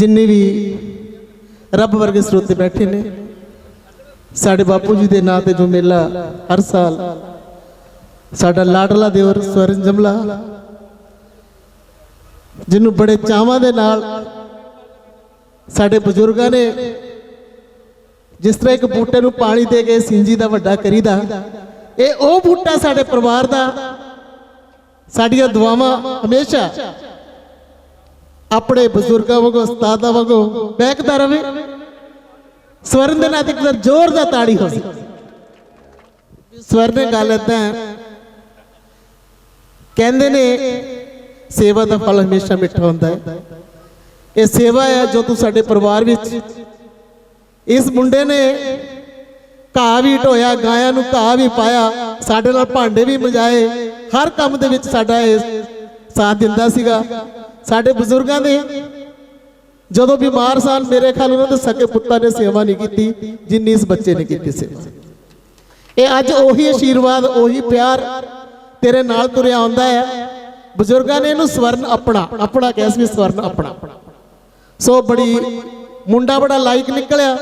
ਜਿੰਨੇ ਵੀ ਰੱਬ ਵਰਗੇ ਸਰੋਤੇ ਬੈਠੇ ਨੇ, ਸਾਡੇ ਬਾਪੂ ਜੀ ਦੇ ਨਾਂ ਤੇ ਜੋ ਮੇਲਾ ਹਰ ਸਾਲ, ਸਾਡਾ ਲਾਡਲਾ ਦੇਵਰ ਸਵਰਨ ਜਮਲਾ, ਜਿਹਨੂੰ ਬੜੇ ਚਾਵਾਂ ਦੇ ਨਾਲ ਸਾਡੇ ਬਜ਼ੁਰਗਾਂ ਨੇ ਜਿਸ ਤਰ੍ਹਾਂ ਇੱਕ ਬੂਟੇ ਨੂੰ ਪਾਣੀ ਦੇ ਕੇ ਸਿੰਜੀ ਦਾ ਵੱਡਾ ਕਰੀਦਾ, ਇਹ ਉਹ ਬੂਟਾ ਸਾਡੇ ਪਰਿਵਾਰ ਦਾ, ਸਾਡੀਆਂ ਦੁਆਵਾਂ ਹਮੇਸ਼ਾ ਆਪਣੇ ਬਜ਼ੁਰਗਾਂ ਵਾਂਗੂ ਉਸਤਾਦਾਂ ਵਾਂਗੂ ਬਹਿਕਦਾ ਰਵੇ ਸਵਰਨ ਦੇ ਨਾਲ ਇੱਕ ਵਾਰ ਜ਼ੋਰਦਾਰ ਤਾੜੀ ਹੋ ਸੀ ਸਵਰਨ ਨੇ ਗੱਲ ਏਦਾਂ ਹੈ, ਕਹਿੰਦੇ ਨੇ ਸੇਵਾ ਦਾ ਫਲ ਹਮੇਸ਼ਾ ਮਿੱਠਾ ਹੁੰਦਾ ਹੈ ਇਹ ਸੇਵਾ ਹੈ ਜੋ ਤੂੰ ਸਾਡੇ ਪਰਿਵਾਰ ਵਿੱਚ ਇਸ ਮੁੰਡੇ ਨੇ ਘਾਹ ਵੀ ਢੋਇਆ ਗਾਇਆਂ ਨੂੰ ਘਾਹ ਵੀ ਪਾਇਆ ਸਾਡੇ ਨਾਲ ਭਾਂਡੇ ਵੀ ਮਜਾਏ ਹਰ ਕੰਮ ਦੇ ਵਿੱਚ ਸਾਡਾ ਇਹ ਸਾਥ ਦਿੰਦਾ ਸੀਗਾ ਸਾਡੇ ਬਜ਼ੁਰਗਾਂ ਦੇ। ਜਦੋਂ ਬਿਮਾਰ ਸਨ ਮੇਰੇ ਖਿਆਲ ਉਹਨਾਂ ਦੇ ਸਕੇ ਪੁੱਤਾਂ ਨੇ ਸੇਵਾ ਨਹੀਂ ਕੀਤੀ, ਜਿੰਨੀ ਇਸ ਬੱਚੇ ਨੇ ਕੀਤੀ ਸੇਵਾ ਇਹ ਅੱਜ ਉਹੀ ਆਸ਼ੀਰਵਾਦ ਉਹੀ ਪਿਆਰ ਤੇਰੇ ਨਾਲ ਤੁਰਿਆ ਆਉਂਦਾ ਹੈ। ਬਜ਼ੁਰਗਾਂ ਨੇ ਇਹਨੂੰ ਸਵਰਨ ਆਪਣਾ ਆਪਣਾ ਕਿਹਾ ਸੀ ਸਵਰਨ ਆਪਣਾ। ਸੋ ਬੜੀ ਮੁੰਡਾ ਬੜਾ ਲਾਇਕ ਨਿਕਲਿਆ।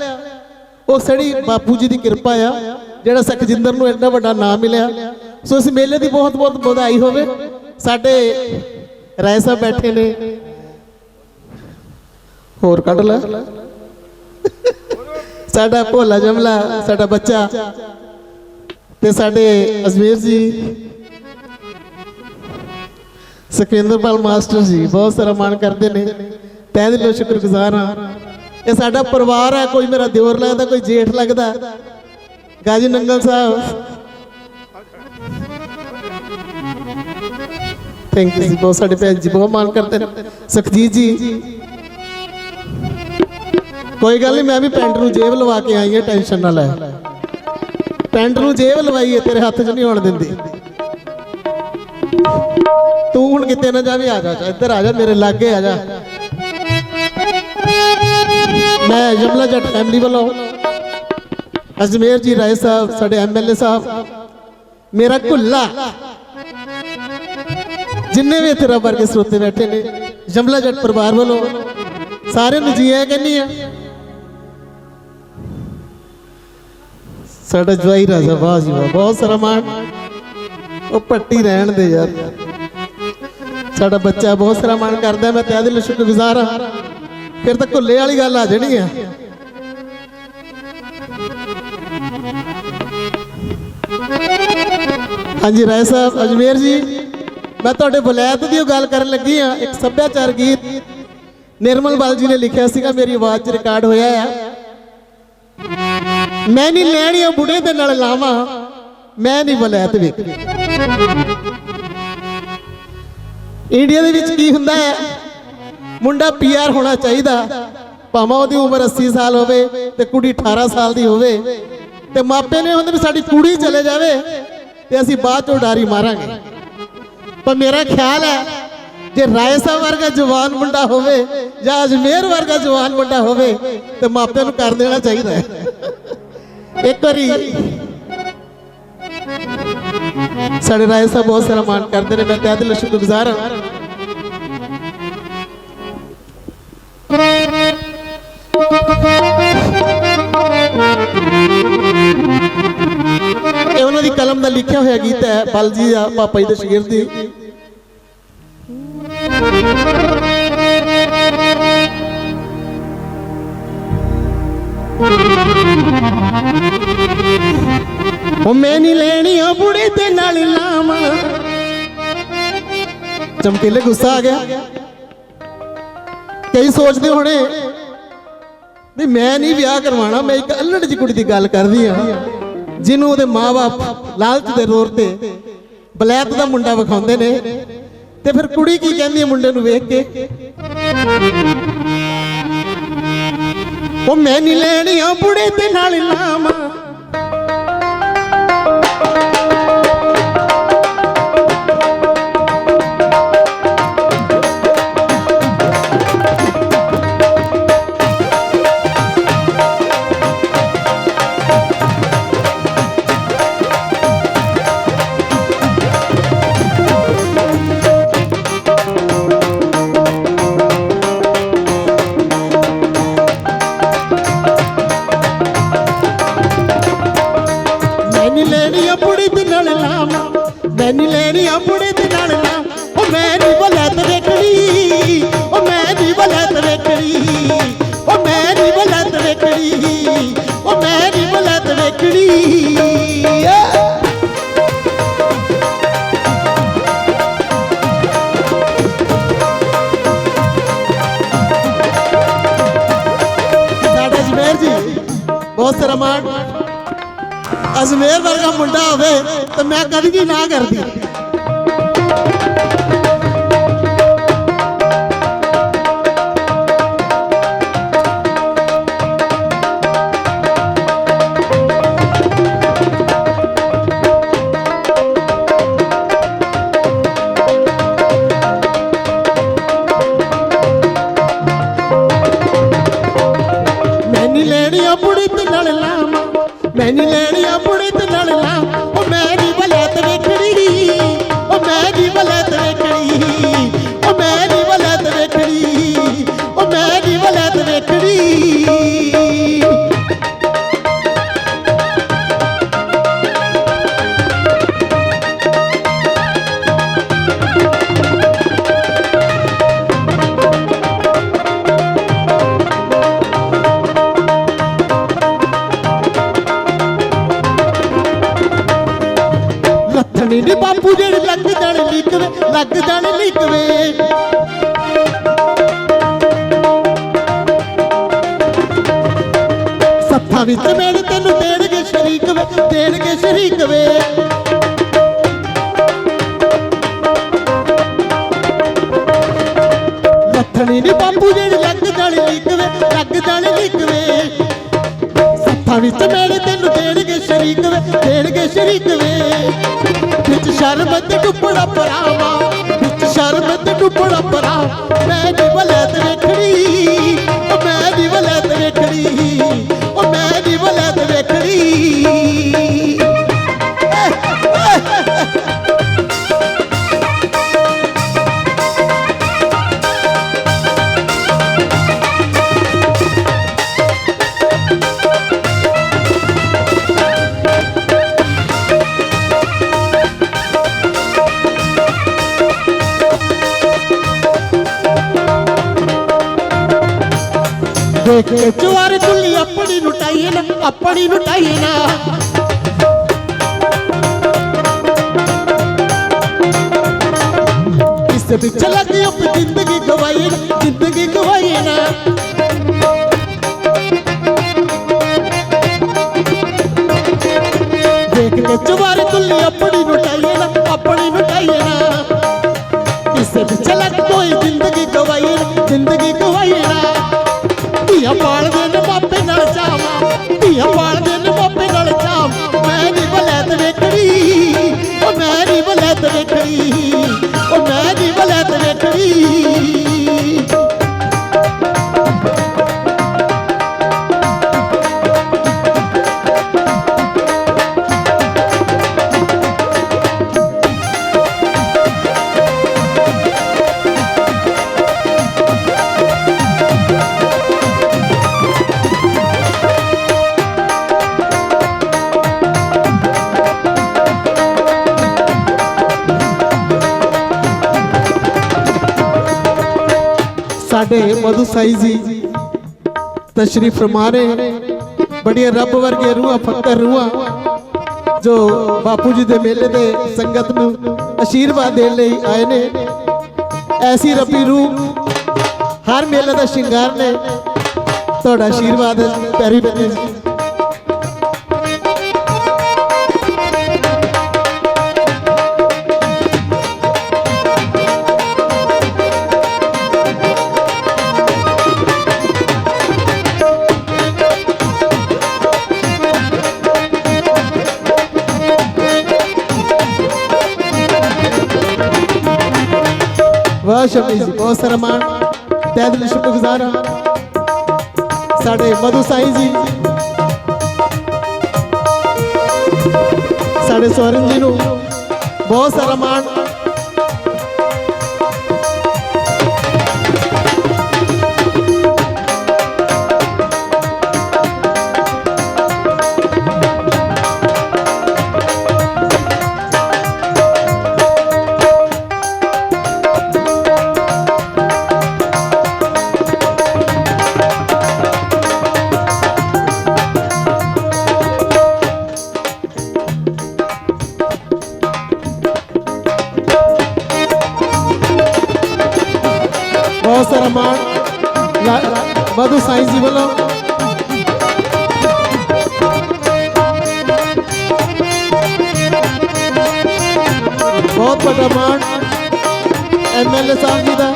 ਉਹ ਸੜੀ ਬਾਪੂ ਜੀ ਦੀ ਕਿਰਪਾ ਆ, ਜਿਹੜਾ ਸਖਜਿੰਦਰ ਨੂੰ ਇੰਨਾ ਵੱਡਾ ਨਾਮ ਮਿਲਿਆ। ਸੋ ਇਸ ਮੇਲੇ ਦੀ ਬਹੁਤ ਬਹੁਤ ਵਧਾਈ ਹੋਵੇ। ਸਾਡੇ ਰਾਏ ਸਾਹਿਬ ਬੈਠੇ ਨੇ। ਹੋਰ ਕੱਢ ਲੈ। ਸਾਡਾ ਭੋਲਾ ਜਮਲਾ ਸਾਡਾ ਬੱਚਾ ਤੇ ਸਾਡੇ ਅਜਮੇਰ ਜੀ ਸੁਖਿੰਦਰਪਾਲ ਮਾਸਟਰ ਜੀ ਬਹੁਤ ਸਾਰਾ ਮਾਣ ਕਰਦੇ ਨੇ। ਤਹਿ ਦਿਲੋਂ ਸ਼ੁਕਰਗੁਜ਼ਾਰ ਹਾਂ। ਇਹ ਸਾਡਾ ਪਰਿਵਾਰ ਹੈ ਕੋਈ ਮੇਰਾ ਦਿਓਰ ਲੱਗਦਾ ਕੋਈ ਜੇਠ ਲੱਗਦਾ। ਗਾਜੀ ਨੰਗਲ ਸਾਹਿਬ ਥੈਂਕ ਯੂ ਜੀ ਬਹੁਤ ਸਾਡੇ ਭੈਣ ਜੀ, ਬਹੁਤ ਮਾਣ ਕਰਦੇ ਨੇ। ਸੁਖਜੀਤ ਜੀ। ਕੋਈ ਗੱਲ ਨਹੀਂ, ਮੈਂ ਵੀ ਪੈਂਟ ਨੂੰ ਜੇਬ ਲਵਾ ਕੇ ਆਈ ਹਾਂ, ਟੈਨਸ਼ਨ ਨਾ ਲੈ। ਪੈਂਟ ਨੂੰ ਜੇਬ ਲਵਾਈ ਹੈ, ਤੇਰੇ ਹੱਥ 'ਚ ਨਹੀਂ ਆਉਣ ਦਿੰਦੀ। ਤੂੰ ਹੁਣ ਕਿਤੇ ਨਾ ਜਾਵੇਂ, ਆ ਜਾ ਇੱਧਰ ਆ ਜਾ, ਮੇਰੇ ਲਾਗੇ ਆ ਜਾ। ਮੈਂ ਜਮਲਾ ਜੱਟ ਫੈਮਿਲੀ ਵੱਲੋਂ ਅਜਮੇਰ ਜੀ ਰਾਏ ਸਾਹਿਬ, ਸਾਡੇ ਐਮਐਲਏ ਸਾਹਿਬ, ਮੇਰਾ ਕੁੱਲਾ ਜਿੰਨੇ ਵੀ ਇੱਥੇ ਰੱਬ ਵਰਗੇ ਸਰੋਤੇ ਬੈਠੇ ਨੇ, ਜਮਲਾ ਜੱਟ ਪਰਿਵਾਰ ਵੱਲੋਂ, ਸਾਰਿਆਂ ਨੂੰ ਜੀ ਆਇਆਂ ਕਹਿੰਨੀ ਆ, ਸਾਡਾ ਜਵਾਈ ਰਾਜਾ ਵਾਹ ਜੀ ਵਾਹ, ਬਹੁਤ ਸਾਰਾ ਮਾਣ। ਉਹ ਪੱਟੀ ਰਹਿਣ ਦੇ ਯਾਰ। ਸਾਡਾ ਬੱਚਾ ਬਹੁਤ ਸਾਰਾ ਮਾਣ ਕਰਦਾ, ਮੈਂ ਤਹਿ ਦਿਲੋਂ ਸ਼ੁਕਰਗੁਜ਼ਾਰ ਹਾਂ। ਫਿਰ ਤਾਂ ਘੁੱਲੇ ਵਾਲੀ ਗੱਲ ਆ ਜਾਣੀ ਆ। ਹਾਂਜੀ, ਰਾਏ ਸਾਹਿਬ, ਅਜਮੇਰ ਜੀ। ਮੈਂ ਤੁਹਾਡੇ ਬੁਲਾਇਤ ਦੀ ਉਹ ਗੱਲ ਕਰਨ ਲੱਗੀ ਆ ਇੱਕ ਸੱਭਿਆਚਾਰ ਗੀਤ। ਨਿਰਮਲ ਬਾਲ ਜੀ ਨੇ ਲਿਖਿਆ ਸੀਗਾ, ਮੇਰੀ ਆਵਾਜ਼ 'ਚ ਰਿਕਾਰਡ ਹੋਇਆ ਆ। ਮੈਂ ਨਹੀਂ ਲੈਣੀ ਉਹ ਬੁੜੇ ਦੇ ਨਾਲ ਲਾਵਾਂ, ਮੈਂ ਨਹੀਂ ਬੁਲਾਇਤ ਵੇਖਣੀ। ਇੰਡੀਆ ਦੇ ਵਿੱਚ ਕੀ ਹੁੰਦਾ ਹੈ? ਮੁੰਡਾ ਪੀਆਰ ਹੋਣਾ ਚਾਹੀਦਾ, ਭਾਵੇਂ ਉਹਦੀ ਉਮਰ 80 ਸਾਲ ਹੋਵੇ ਤੇ ਕੁੜੀ 18 ਸਾਲ ਦੀ ਹੋਵੇ, ਤੇ ਮਾਪੇ ਨੇ ਹੁੰਦੇ ਵੀ ਸਾਡੀ ਕੁੜੀ ਚਲੇ ਜਾਵੇ, ਤੇ ਅਸੀਂ ਬਾਅਦ ਚੋਂ ਡਾਰੀ ਮਾਰਾਂਗੇ। ਪਰ ਮੇਰਾ ਖਿਆਲ ਹੈ ਜੇ ਰਾਏ ਸਾਹਿਬ ਵਰਗਾ ਜਵਾਨ ਮੁੰਡਾ ਹੋਵੇ ਜਾਂ ਅਜਮੇਰ ਵਰਗਾ ਜਵਾਨ ਮੁੰਡਾ ਹੋਵੇ ਤੇ ਮਾਪਿਆਂ ਨੂੰ ਕਰ ਦੇਣਾ ਚਾਹੀਦਾ ਹੈ। ਇੱਕ ਵਾਰੀ ਸਾਡੇ ਰਾਏ ਸਾਹਿਬ ਬਹੁਤ ਸਾਰਾ ਮਾਣ ਕਰਦੇ ਨੇ, ਮੈਂ ਤਹਿ ਦਿਲੋਂ ਸ਼ੁਕਰਗੁਜ਼ਾਰ ਹਾਂ। ਇਹ ਉਹਨਾਂ ਦੀ ਕਲਮ ਦਾ ਲਿਖਿਆ ਹੋਇਆ ਗੀਤ ਹੈ ਬਲ ਜੀ ਦਾ ਪਾਪਾ ਜੀ ਦੇ ਸ਼ਗਿਰਦ ਦੀ। ਉਹ ਮੈਂ ਨਹੀਂ ਲੈਣੀ ਆ ਬੁੜੇ ਤੇ ਨਾਲ ਲਾਵਾਂ। ਚਮਕੀਲੇ ਗੁੱਸਾ ਆ ਗਿਆ। ਕਈ ਸੋਚਦੇ ਹੋਣੇ ਵੀ ਮੈਂ ਨਹੀਂ ਵਿਆਹ ਕਰਵਾਉਣਾ, ਮੈਂ ਇੱਕ ਅਲੜ ਜੀ ਕੁੜੀ ਦੀ ਗੱਲ ਕਰਦੀ ਆ, ਜਿਹਨੂੰ ਉਹਦੇ ਮਾਪੇ ਲਾਲਚ ਦੇ ਰੋਰ ਤੇ ਬਲੈਤ ਦਾ ਮੁੰਡਾ ਵਿਖਾਉਂਦੇ ਨੇ ਤੇ ਫਿਰ ਕੁੜੀ ਕੀ ਕਹਿੰਦੀ ਹੈ ਮੁੰਡੇ ਨੂੰ ਵੇਖ ਕੇ? ਉਹ ਮੈਂ ਨਹੀਂ ਲੈਣੀ ਆ ਬੁੜੇ ਦੇ ਨਾਲ ਲਾਵਾਂ। ਬਲਦ ਵੇਖੜੀ ਏ ਅਜਮੇਰ ਜੀ, ਬਹੁਤ ਸਰਮਾਨ ਅਜਮੇਰ ਵਰਗਾ ਮੁੰਡਾ ਹੋਵੇ ਤਾਂ ਮੈਂ ਕਦੀ ਵੀ ਨਾ ਕਰਦੀ। ਮੇਰੀ ਬਲਤ ਲੱਥਣੀ ਨੀ ਬਾਪੂ ਜਿਹੜੇ ਲੱਗ ਜਾਣ ਲਿਖਵੇ ਲੱਗ ਜਾਣ ਲਿਖਵੇ ਸੱਥਾਂ ਵਿੱਚ ਤੈਨੂੰ ਦੇਣਗੇ ਸ਼ਰੀਕ ਵੇ, ਦੇਣਗੇ ਸ਼ਰੀਕ ਵੇ। ਲੱਥਣੀ ਨੀ ਬਾਪੂ ਜਿਹੜੇ ਲੱਗ ਜਾਣ ਲਿਖਵੇ ਲੱਗ ਜਾਣ ਲਿਖਵੇ ਸੱਥਾਂ ਵਿੱਚ ਮੇਰੇ ਤੈਨੂੰ ਦੇਣਗੇ ਸ਼ਰੀਕ ਵੇ, ਦੇਣਗੇ ਸ਼ਰੀਕ ਵੇ। ਵਿੱਚ ਸ਼ਰਮ ਡੁੱਬਣਾ ਡੁੱਬੜਾ ਪਰਾਵਾ ਵਿੱਚ ਸ਼ਰਮ ਡੁੱਬਣਾ ਡੁੱਬੜਾ ਦੇਖ ਕੇ ਜਵਾਰ ਕੁੱਲੀ ਆਪਣੀ ਲੁਟਾਈਏ ਆਪਣੀ ਲੁਟਾਈਏ ਨਾ। ਇਸ ਵਿੱਚ ਲੱਗੀ ਆਪਣੀ ਜ਼ਿੰਦਗੀ ਗਵਾਈਏ ਨਾ, ਜ਼ਿੰਦਗੀ ਗਵਾਈਏ ਨਾ। ਦੇਖ ਕੇ ਜਵਾਰ ਕੁੱਲੀ ਆਪਣੀ ਲੁਟਾਈਏ ਨਾ, ਆਪਣੀ ਲੁਟਾਈਏ ਨਾ। ਇਸ ਵਿੱਚ ਲੱਗ ਕੋਈ ਜ਼ਿੰਦਗੀ ਗਵਾਈਏ ਜ਼ਿੰਦਗੀ ਗਵਾਈ ਨਾ। ഞാൻ പാടുന്ന ਸਾਡੇ ਮਧੂ ਸਾਈ ਜੀ। ਤਸ਼ਰੀਫ ਫਰਮਾ ਰਹੇ ਬੜੀਆਂ ਰੱਬ ਵਰਗੇ ਰੂਹਾਂ, ਫਕਰ ਰੂਹਾਂ, ਜੋ ਬਾਪੂ ਜੀ ਦੇ ਮੇਲੇ ਦੇ ਸੰਗਤ ਨੂੰ ਅਸ਼ੀਰਵਾਦ ਦੇਣ ਲਈ ਆਏ ਨੇ। ਐਸੀ ਰੱਬੀ ਰੂਹ ਹਰ ਮੇਲੇ ਦਾ ਸ਼ਿੰਗਾਰ ਨੇ। ਤੁਹਾਡਾ ਆਸ਼ੀਰਵਾਦ ਪੈਰੀ ਪੈਰੀ ਜੀ ਸ਼ਮੀ ਜੀ, ਬਹੁਤ ਸਾਰਾ ਮਾਣ। ਤਹਿ ਦਿਲ ਸ਼ੁਕਰਗੁਜ਼ਾਰ ਹਾਂ। ਸਾਡੇ ਮਧੂ ਸਾਈ ਜੀ। ਸਾਡੇ ਸਵਰਨ ਜੀ ਨੂੰ ਬਹੁਤ ਸਾਰਾ ਮਾਣ। ਮਧੂ ਸਾਈਂ ਜੀ ਵੱਲੋਂ ਬਹੁਤ ਵੱਡਾ ਮਾਣ ਐਮਐਲਏ ਸਾਹਿਬ ਜੀ ਦਾ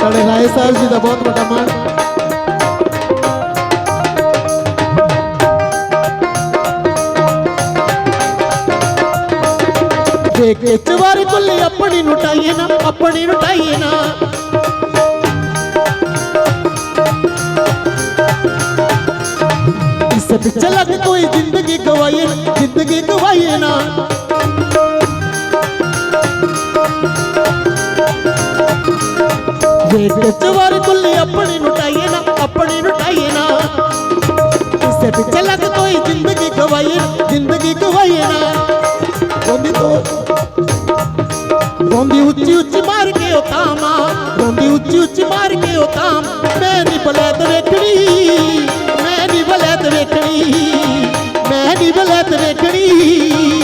ਸਾਡੇ ਰਾਏ ਸਾਹਿਬ ਜੀ ਦਾ ਬਹੁਤ ਵੱਡਾ ਮਾਣ ਦੇਖ ਕੇ ਚਵਾਰੀ ਕੁੱਲੀ ਆਪਣੀ ਨੂੰ ਟਾਈਏ ਨਾ। ਆਪਣੀ ਇਸ ਪਿੱਛੇ ਲੱਗ ਕੋਈ ਜ਼ਿੰਦਗੀ ਗਵਾਈਏ ਜ਼ਿੰਦਗੀ ਗਵਾਈਏ ਨਾ। ਦੇਖ ਕੇ ਕੁੱਲੀ ਆਪਣੀ ਨੂੰ ਨਾ, ਆਪਣੀ ਨੂੰ ਨਾ। ਇਸ ਪਿੱਛੇ ਲੱਗ ਕੋਈ ਜ਼ਿੰਦਗੀ ਗਵਾਈਏ ਜ਼ਿੰਦਗੀ ਗਵਾਈਏ ਨਾ। ਰੋਂਦੀ ਤੋਂ ਰੋਂਦੀ ਉੱਚੀ ਉੱਚੀ ਮਾਰ ਕੇ ਉਹ ਕਾਮਾ ਰੋਂਦੀ ਉੱਚੀ ਉੱਚੀ ਮਾਰ ਕੇ ਉਹ ਕਾਮ ਮੈਂ ਨਹੀਂ ਬਲੈਤ ਵੇਖਣੀ, ਮੈਂ ਨਹੀਂ ਬਲੈਤ ਵੇਖਣੀ, ਮੈਂ ਨਹੀਂ ਬਲੈਤ ਵੇਖਣੀ।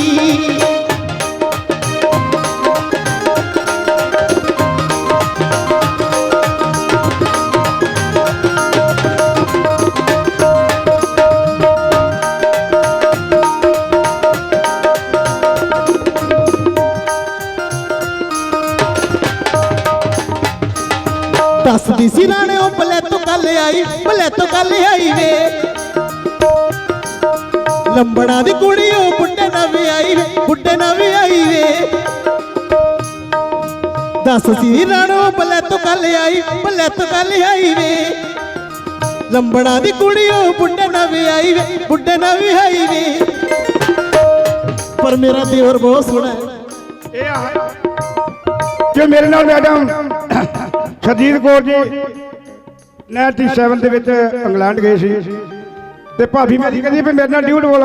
ਦੱਸਦੀ ਸੀ ਰਾਣੇ ਉਹ ਬਲੈਤੋਂ ਕੱਲ ਆਈ, ਬਲੈਤੋਂ ਕੱਲ ਆਈ ਵੇ। ਲੰਬੜਾ ਦੀ ਕੁੜੀ ਉਹ ਬੁੱਢੇ ਨਾਲ ਵੀ ਆਈ ਵੇ, ਬੁੱਢੇ ਨਾਲ ਵੀ ਆਈ ਵੇ। ਦੱਸ ਸੀ ਰਾਣੋ ਬਲੈਤੋਂ ਕੱਲ ਆਈ, ਬਲੈਤੋਂ ਕੱਲ ਆਈ ਵੇ। ਲੰਬੜਾ ਦੀ ਕੁੜੀ ਉਹ ਬੁੱਢੇ ਨਾਲ ਵੀ ਆਈ ਵੇ, ਬੁੱਢੇ ਨਾਲ ਵੀ ਆਈ ਵੇ। ਪਰ ਮੇਰਾ ਦੇਵਰ ਬਹੁਤ ਸੋਹਣਾ ਹੈ। ਇਹ ਆ। ਜੋ ਮੇਰੇ ਨਾਲ ਮੈਡਮ ਸਰਜੀਤ ਕੌਰ ਜੀ 97 ਦੇ ਵਿੱਚ ਇੰਗਲੈਂਡ ਗਏ ਸੀ। ਤੇ ਭਾਬੀ ਮੇਰੀ ਕਹਿੰਦੀ ਵੀ ਮੇਰੇ ਨਾਲ ਡਿਊਟ ਬੋਲ।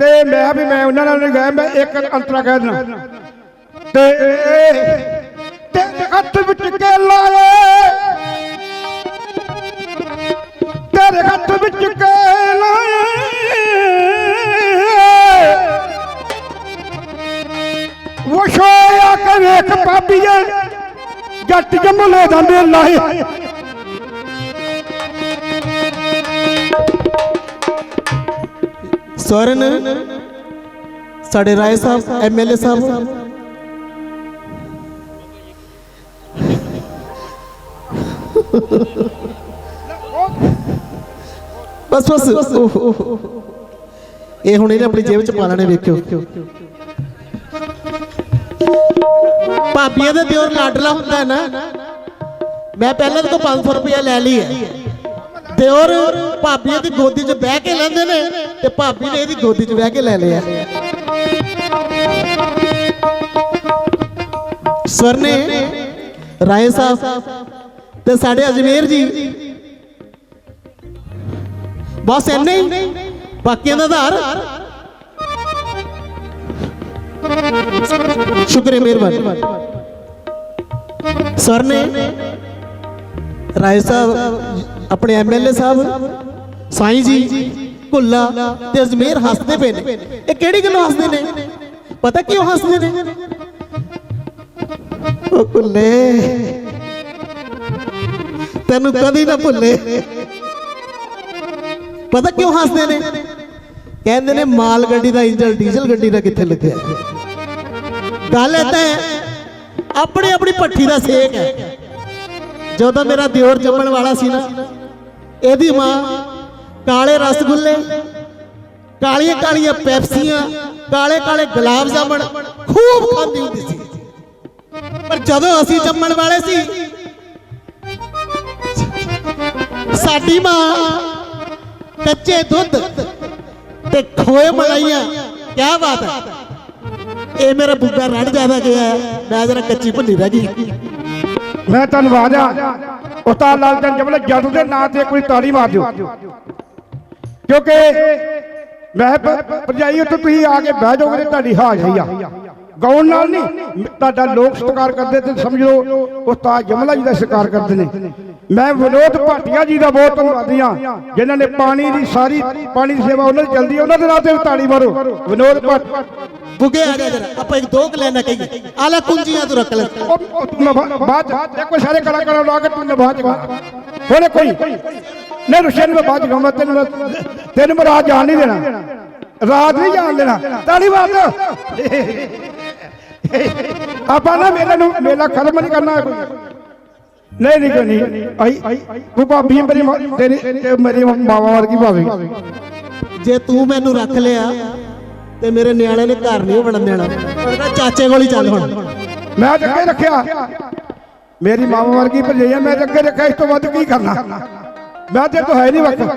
ਤੇ ਮੈਂ ਵੀ ਮੈਂ ਉਹਨਾਂ ਨਾਲ ਨਹੀਂ ਗਿਆ, ਮੈਂ ਇੱਕ ਅੰਤਰਾ ਕਹਿ ਦੇਣਾ ਤੇ ਤੇ ਹੱਥ ਵਿੱਚ ਕੇ ਲਾਏ। ਤੇਰੇ ਹੱਥ ਵਿੱਚ ਕੇ ਲਾਏ। ਵਸ਼ੋਇਆ ਕੇ ਵੇਖ ਪਾਪੀਏ ਜੱਟ ਜੰਮਲੇ ਦੰਦੇ ਲਾਏ ਸਵਰਨ, ਸਾਡੇ ਰਾਏ ਸਾਹਿਬ ਐਮਐਲਏ ਸਾਹਿਬ। ਬਸ ਬਸ। ਇਹ ਹੁਣ ਇਹਨੇ ਆਪਣੀ ਜੇਬ ਚ ਪਾ ਲੈਣੇ, ਵੇਖਿਓ। ਭਾਬੀਆਂ ਦੇ ਦਿਓਰ ਲਾਡਲਾ ਹੁੰਦਾ ਹੈ ਨਾ, ਮੈਂ ਪਹਿਲਾਂ ਤੋਂ 500 ਰੁਪਇਆ ਲੈ ਲਈ ਹੈ। ਦਿਓਰ ਭਾਬੀਆਂ ਦੀ ਗੋਦੀ 'ਚ ਬਹਿ ਕੇ ਲੈਂਦੇ ਨੇ ਤੇ ਭਾਬੀ ਨੇ ਇਹਦੀ ਗੋਦੀ 'ਚ ਬਹਿ ਕੇ ਲੈ ਲਿਆ। ਸਵਰਨੇ, ਰਾਏ ਸਾਹਿਬ ਤੇ ਸਾਡੇ ਅਜਮੇਰ ਜੀ। ਬਸ ਇੰਨੇ ਹੀ, ਬਾਕੀਆਂ ਦਾ ਆਧਾਰ। ਸ਼ੁਕਰੀਆ, ਮਿਹਰਬਾਨੀ। ਸਰ ਨੇ ਰਾਏ ਸਾਹਿਬ, ਆਪਣੇ ਐਮਐਲਏ ਸਾਹਿਬ, ਸਾਈਂ ਜੀ ਭੁੱਲਾ ਤੇ ਅਜਮੇਰ ਹੱਸਦੇ ਪਏ ਨੇ। ਇਹ ਕਿਹੜੀ ਗੱਲੋਂ ਹੱਸਦੇ ਨੇ? ਪਤਾ ਕਿਉਂ ਹੱਸਦੇ ਨੇ? ਉਹ ਭੁੱਲੇ ਤੈਨੂੰ ਕਦੀ ਨਾ ਭੁੱਲੇ। ਪਤਾ ਕਿਉਂ ਹੱਸਦੇ ਨੇ? ਕਹਿੰਦੇ ਨੇ ਮਾਲ ਗੱਡੀ ਦਾ ਇੰਜਨ, ਡੀਜ਼ਲ ਗੱਡੀ ਦਾ ਕਿੱਥੇ ਲੱਗਿਆ? ਗੱਲ ਏਦਾਂ ਆਪਣੀ ਆਪਣੀ ਪੱਠੀ ਦਾ ਸੇਕ ਹੈ। ਜਦੋਂ ਮੇਰਾ ਦਿਓਰ ਜੰਮਣ ਵਾਲਾ ਸੀ ਨਾ, ਇਹਦੀ ਮਾਂ ਕਾਲੇ ਰਸਗੁੱਲੇ, ਕਾਲੀਆਂ ਕਾਲੀਆਂ ਪੈਪਸੀਆਂ, ਕਾਲੇ ਕਾਲੇ ਗੁਲਾਬ ਜਾਮਣ ਖੂਬ ਖਾਂਦੀ ਹੁੰਦੀ ਸੀ। ਪਰ ਜਦੋਂ ਅਸੀਂ ਜੰਮਣ ਵਾਲੇ ਸੀ, ਸਾਡੀ ਮਾਂ ਕੱਚੇ ਦੁੱਧ ਤੇ ਖੋਏ ਮਲਾਈਆਂ ਕੀ ਬਾਤ ਹੈ। ਇਹ ਮੇਰਾ ਬੁੱਗਾ ਰੜ ਜ਼ਿਆਦਾ ਗਿਆ ਮੈਂ ਜਰਾ ਕੱਚੀ ਭੁੱਲੀ ਰਹਿ ਗਈ। ਮੈਂ ਧੰਨਵਾਦ ਆ। ਉਸਤਾਦ ਲਾਲ ਚੰਦ ਜਮਲੇ, ਜੱਟ ਦੇ ਨਾਂ ਤੇ ਕੋਈ ਤਾੜੀ ਮਾਰ ਦਿਓ। ਕਿਉਂਕਿ ਮੈਂ ਭਰਜਾਈ, ਉੱਥੇ ਤੁਸੀਂ ਆ ਕੇ ਬਹਿ ਜਾਓਗੇ ਤੇ ਤੁਹਾਡੀ ਹਾਜ਼ਰੀ ਆ। ਗਾਉਣ ਨਾਲ ਨਹੀਂ। ਤੁਹਾਡਾ ਲੋਕ ਸਤਿਕਾਰ ਕਰਦੇ ਤੇ ਸਮਝ ਲਓ ਉਸਤਾਦ ਜਮਲਾ ਜੀ ਦਾ ਸਤਿਕਾਰ ਕਰਦੇ ਨੇ। ਮੈਂ ਵਿਨੋਦ ਭਾਟੀਆ ਜੀ ਦਾ ਬਹੁਤ ਧੰਨਵਾਦੀ ਆ ਜਿਨ੍ਹਾਂ ਨੇ ਪਾਣੀ ਦੀ ਸਾਰੀ ਪਾਣੀ ਦੀ ਸੇਵਾ ਉਹਨਾਂ ਦੀ ਜਲਦੀ ਉਹਨਾਂ ਦੇ ਨਾਂ ਤੇ ਤਾੜੀ ਮਾਰੋ। ਵਿਨੋਦ ਭਾਟ ਬੁਗੇ ਆ ਜਾ ਜਰਾ ਆਪਾਂ ਇੱਕ ਦੋ ਕਲੈਨਾ ਕਹੀਏ। ਆਲਾ ਕੁੰਜੀਆਂ ਤੂੰ ਰੱਖ ਲੈ। ਬਾਅਦ ਦੇਖੋ ਸਾਰੇ ਕਲਾਕਾਰਾਂ ਨੂੰ ਲਾ ਕੇ ਤੂੰ ਨਭਾ ਚ ਗਾ। ਹੋਣੇ ਕੋਈ ਨਹੀਂ ਰੁਸ਼ਨ ਮੈਂ ਬਾਅਦ ਗਾਵਾਂ ਤੈਨੂੰ ਤੈਨੂੰ ਮੈਂ ਰਾਤ ਜਾਣ ਨਹੀਂ ਦੇਣਾ। ਰਾਤ ਨਹੀਂ ਜਾਣ ਦੇਣਾ। ਤਾਲੀ ਬਾਤ ਆਪਾਂ ਨਾ ਮੇਲੇ ਨੂੰ ਮੇਲਾ ਖਤਮ ਨਹੀਂ ਕਰਨਾ ਕੋਈ। ਨਹੀਂ ਨਹੀਂ ਕੋਈ ਨਹੀਂ। ਆਈ ਤੂੰ ਭਾਬੀ ਮੇਰੀ ਤੇਰੀ ਤੇ ਮੇਰੀ ਮਾਵਾ ਵਰਗੀ ਭਾਵੇਂ ਜੇ ਤੂੰ ਮੈਨੂੰ ਰੱਖ ਲਿਆ ਤੇ ਮੇਰੇ ਨਿਆਣੇ ਨੇ ਘਰ ਨਹੀਂ ਵੜਨ ਦੇਣਾ। ਉਹਦਾ ਚਾਚੇ ਕੋਲ ਹੀ ਚੱਲ ਹੁਣ। ਮੈਂ ਅੱਗੇ ਰੱਖਿਆ। ਮੇਰੀ ਮਾਵਾ ਵਰਗੀ ਭਰਜਾਈ ਆ ਮੈਂ ਅੱਗੇ ਰੱਖਿਆ ਇਸ ਤੋਂ ਵੱਧ ਕੀ ਕਰਨਾ? ਮੈਂ ਤੇ ਤੋਂ ਹੈ ਨਹੀਂ ਵਕਤ